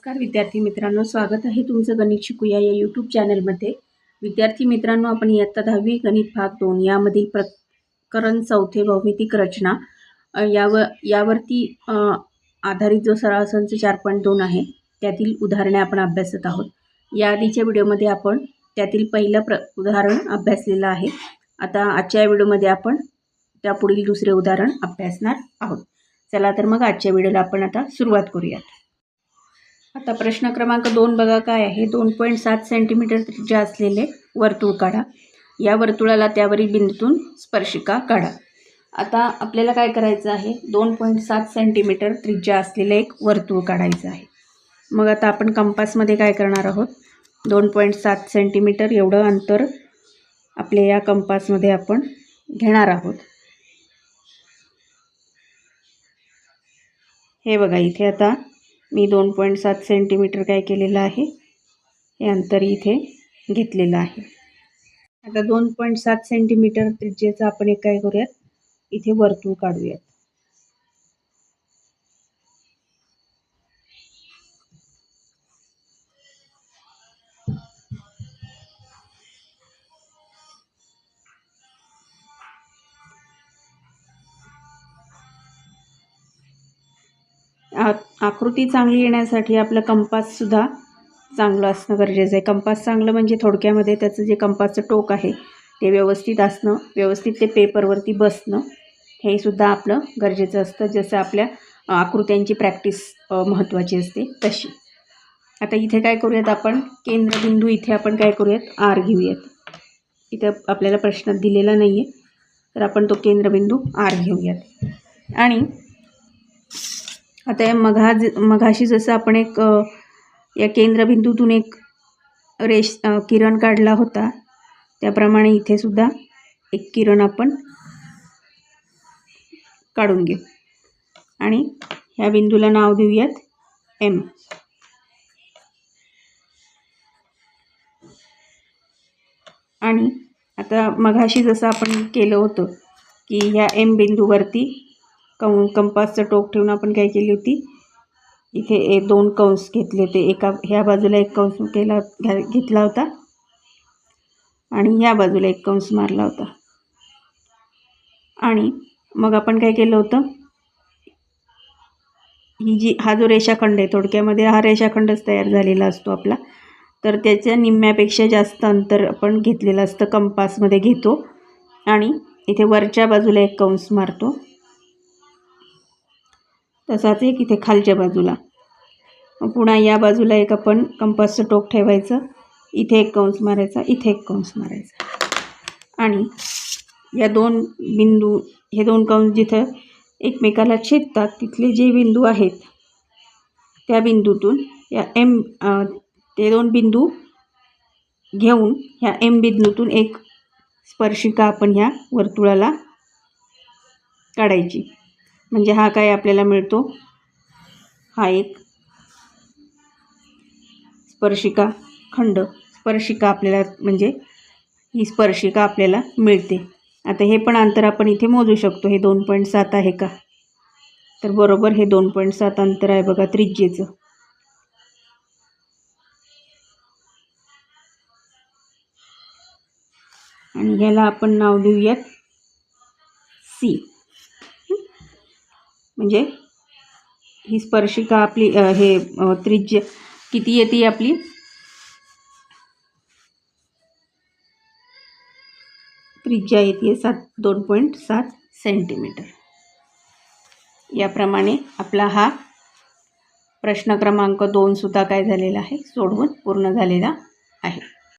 नमस्कार विद्यार्थी मित्रांनो. स्वागत आहे तुमचं गणित शिकूया या यूट्यूब चॅनलमध्ये विद्यार्थी मित्रांनो आपण इयत्ता दहावी गणित भाग दोन यामधील प्रकरण चौथे भौमितिक रचना यावर यावरती आधारित जो सराव संच चार पॉईंट दोन आहे त्यातील उदाहरणे आपण अभ्यासत आहोत. या आधीच्या व्हिडिओमध्ये आपण त्यातील पहिलं प्र उदाहरण अभ्यासलेलं आहे. आता आजच्या व्हिडिओमध्ये आपण त्यापुढील दुसरे उदाहरण अभ्यासणार आहोत. चला तर मग आजच्या व्हिडिओला आपण आता सुरुवात करूयात. आता प्रश्न क्रमांक दोन बघा काय आहे. दोन पॉईंट सात सेंटीमीटर त्रिज्या असलेले वर्तुळ काढा. या वर्तुळाला त्यावरील बिंदूतून स्पर्शिका काढा. आता आपल्याला काय करायचं आहे? दोन पॉईंट सात सेंटीमीटर त्रिज्या असलेलं एक वर्तुळ काढायचं आहे. मग आता आपण कंपासमध्ये काय करणार आहोत? दोन पॉईंट सात सेंटीमीटर एवढं अंतर आपल्या या कंपासमध्ये आपण घेणार आहोत. हे बघा इथे आता मी दोन पॉईंट सात सेंटीमीटर काय केलेलं आहे? हे अंतर इथे घेतलेलं आहे. आता दोन पॉईंट सात सेंटीमीटर त्रिज्येचं आपण एक काय करूयात? इथे वर्तुळ काढूयात. आकृती चांगली येण्यासाठी आपलं कंपाससुद्धा चांगलं असणं गरजेचं आहे. कंपास चांगलं म्हणजे थोडक्यामध्ये त्याचं जे कंपासचं टोक आहे ते व्यवस्थित असणं व्यवस्थित ते पेपरवरती बसणं हे सुद्धा आपलं गरजेचं असतं. जसं आपल्या आकृत्यांची प्रॅक्टिस महत्त्वाची असते तशी. आता इथे काय करूयात आपण? केंद्रबिंदू इथे आपण काय करूयात? आर घेऊयात. इथं आपल्याला प्रश्नात दिलेला नाही आहे तर आपण तो केंद्रबिंदू आर घेऊयात. आणि आता या मघा मघाशी जसं आपण एक या केंद्रबिंदूतून एक रेश किरण काढला होता त्याप्रमाणे इथे सुद्धा एक किरण आपण काढून घेऊ. आणि ह्या बिंदूला नाव देऊयात एम आणि आता मघाशी जसं आपण केलं होतं की ह्या एम बिंदूवरती कं कंपासचं टोक ठेवून आपण काय केली होती? इथे ए दोन कंस घेतले होते. एका ह्या बाजूला एक कंस केला घ्या घेतला होता. आणि ह्या बाजूला एक कंस मारला होता. आणि मग आपण काय केलं होतं? ही जी हा जो रेषाखंड आहे थोडक्यामध्ये हा रेषाखंडच तयार झालेला असतो आपला. तर त्याच्या निम्म्यापेक्षा जास्त अंतर आपण घेतलेलं असतं कंपासमध्ये घेतो. आणि इथे वरच्या बाजूला एक कंस मारतो. तसाच एक इथे खालच्या बाजूला. पुन्हा या बाजूला एक आपण कंपासचं टोक ठेवायचं. इथे एक कंस मारायचा इथे एक कंस मारायचा. आणि या दोन बिंदू हे दोन कंस जिथं एकमेकाला छेदतात तिथले जे बिंदू आहेत त्या बिंदूतून या एम ते दोन बिंदू घेऊन ह्या एम बिंदूतून एक स्पर्शिका आपण ह्या वर्तुळाला काढायची. म्हणजे हा काय आपल्याला मिळतो? हा एक स्पर्शिका खंड. स्पर्शिका आपल्याला म्हणजे ही स्पर्शिका आपल्याला मिळते. आता हे पण अंतर आपण इथे मोजू शकतो. हे दोन पॉईंट सात आहे का? तर बरोबर हे दोन पॉईंट सात अंतर आहे बघा त्रिज्येचं. आणि ह्याला आपण नाव देऊयात सी. म्हणजे ही स्पर्शिका आपली हे त्रिज्य किती येते आपली? त्रिज्या येते सात दोन पॉईंट सात सेंटीमीटर. याप्रमाणे आपला हा प्रश्न क्रमांक दोनसुद्धा काय झालेला आहे? सोडवून पूर्ण झालेला आहे.